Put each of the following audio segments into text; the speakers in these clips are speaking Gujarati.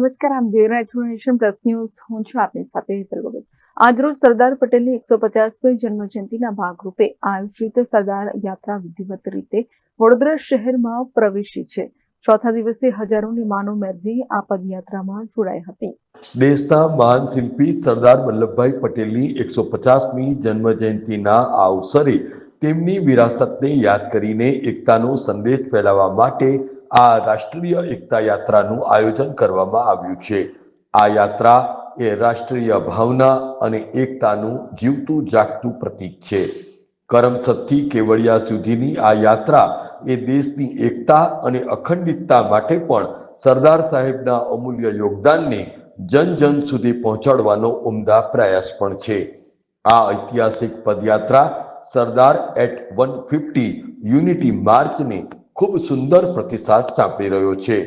નમસ્કાર, આમ જોઈ રહ્યા પ્લસ ન્યૂઝ. હું છું આપની સાથે હેતલ આજરોજ સરદાર પટેલની એકસો પચાસમી જન્મજયંતિના ભાગરૂપે આયોજિત સરદાર યાત્રા વિધિવત રીતે વડોદરા શહેરમાં પ્રવેશી છે. ચોથા દિવસે હજારોની માનવ મેદની આ પદયાત્રામાં જોડાઈ હતી. દેશના મહાન શિલ્પી સરદાર વલ્લભભાઈ પટેલની એકસો પચાસમી જન્મ જયંતિના આ અવસરે તેમની વિરાસતને યાદ કરીને એકતાનો સંદેશ ફેલાવવા માટે આ રાષ્ટ્રીય એકતા યાત્રાનું આયોજન કરવામાં આવ્યું છે. આ યાત્રા એ રાષ્ટ્રીય ભાવના અને એકતાનું જીવતું જાગતું પ્રતીક છે. કરમસદથી કેવડિયા સુધીની આ યાત્રા એ દેશની એકતા અને અખંડિતતા માટે પણ સરદાર સાહેબના અમૂલ્ય યોગદાનને જન જન સુધી પહોંચાડવાનો ઉમદા પ્રયાસ પણ છે. આ ઐતિહાસિક પદયાત્રા Sardar at one fifty unity માર્ચને ખૂબ સુંદર પ્રતિસાદ સાંપડી રહ્યો છે.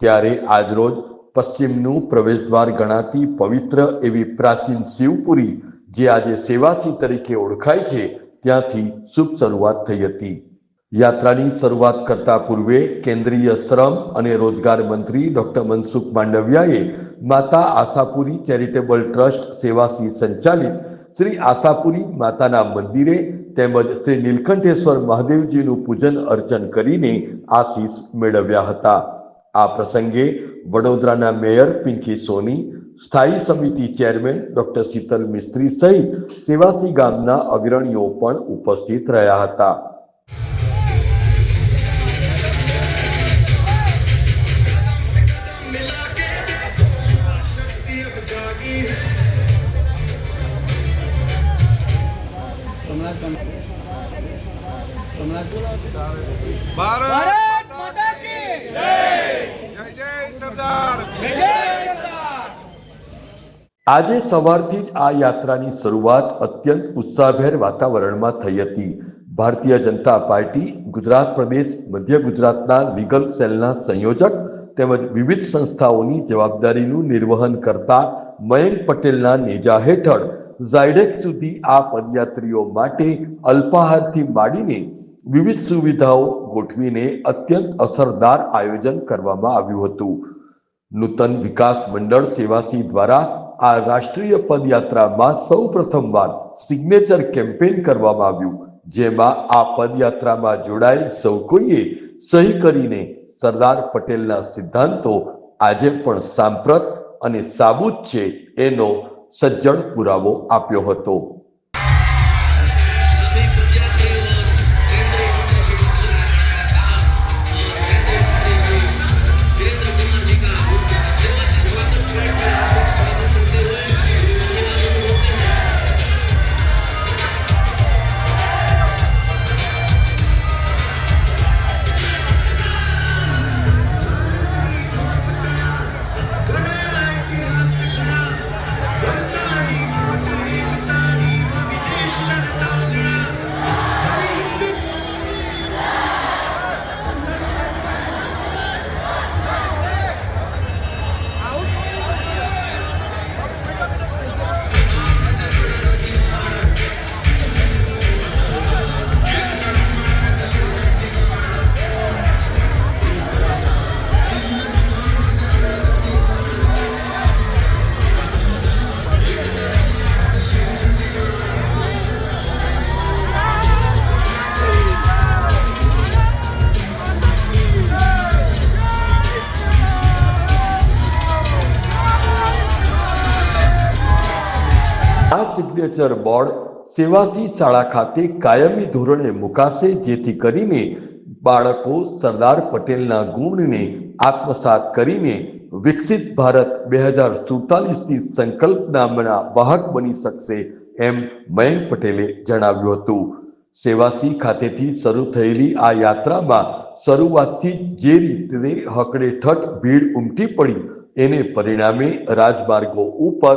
ત્યારે આજરોજ પશ્ચિમનું પ્રવેશદ્વાર ગણાતી પવિત્ર એવી પ્રાચીન શિવપુરી જે આજે સેવાસી તરીકે ઓળખાય છે, ત્યાંથી શુભ શરૂઆત થઈ હતી. યાત્રાની શરૂઆત કરતા પૂર્વે કેન્દ્રીય શ્રમ અને રોજગાર મંત્રી ડોક્ટર મનસુખ માંડવિયાએ માતા આશાપુરી ચેરિટેબલ ટ્રસ્ટ સેવાસી સંચાલિત શ્રી આશાપુરી માતાના મંદિરે તેમજ શ્રી નીલકંઠેશ્વર મહાદેવજીનું પૂજન અર્ચન કરીને આશીષ મેળવ્યા હતા. આ પ્રસંગે વડોદરાના મેયર પિંકી સોની, સ્થાયી સમિતિ ચેરમેન ડોક્ટર શીતલ મિસ્ત્રી સહિત સેવાસી ગામના અગ્રણીઓ પણ ઉપસ્થિત રહ્યા હતા. ભારત માતા કી જય જય સરદાર. જય સરદાર! આજે સવારથી જ આ યાત્રાની શરૂઆત અત્યંત ઉત્સાહભેર વાતાવરણમાં થઈ હતી. ભારતીય જનતા પાર્ટી ગુજરાત પ્રદેશ મધ્ય ગુજરાતના લીગલ સેલના સંયોજક તેમજ વિવિધ સંસ્થાઓની જવાબદારીનું નિર્વહન કરતા મયંક પટેલના નેજા હેઠળ ઝાયડેક સુધી આ પદયાત્રીઓ માટે અલ્પાહારથી માંડીને વિવિધ સુવિધાઓ ગોઠવીને અત્યંત અસરદાર આયોજન કરવામાં આવ્યું હતું. નૂતન વિકાસ મંડળ સેવાસી દ્વારા આ રાષ્ટ્રીય પદયાત્રામાં સૌ પ્રથમવાર સિગ્નેચર કેમ્પેન કરવામાં આવ્યું, જેમાં આ પદયાત્રામાં જોડાયેલ સૌ કોઈએ સહી કરીને સરદાર પટેલના સિદ્ધાંતો આજે પણ સાંપ્રત અને સાબુત છે એનો સજ્જડ પુરાવો આપ્યો હતો. સિગ્નેચર બોર્ડ સેવાસી શાળા ખાતે કાયમી ધોરણે મુકાશે, જેથી કરીને બાળકો સરદાર પટેલના ગુણને આત્મસાત કરીને વિકસિત ભારત બે હજાર સુડતાલીસની સંકલ્પનામના વાહક બની શકશે એમ મયંક પટેલે જણાવ્યું હતું. સેવાસી ખાતેથી શરૂ થયેલી આ યાત્રામાં શરૂઆતથી જે રીતે હકડેઠ ભીડ ઉમટી પડી, એને પરિણામે રાજમાર્ગો ઉપર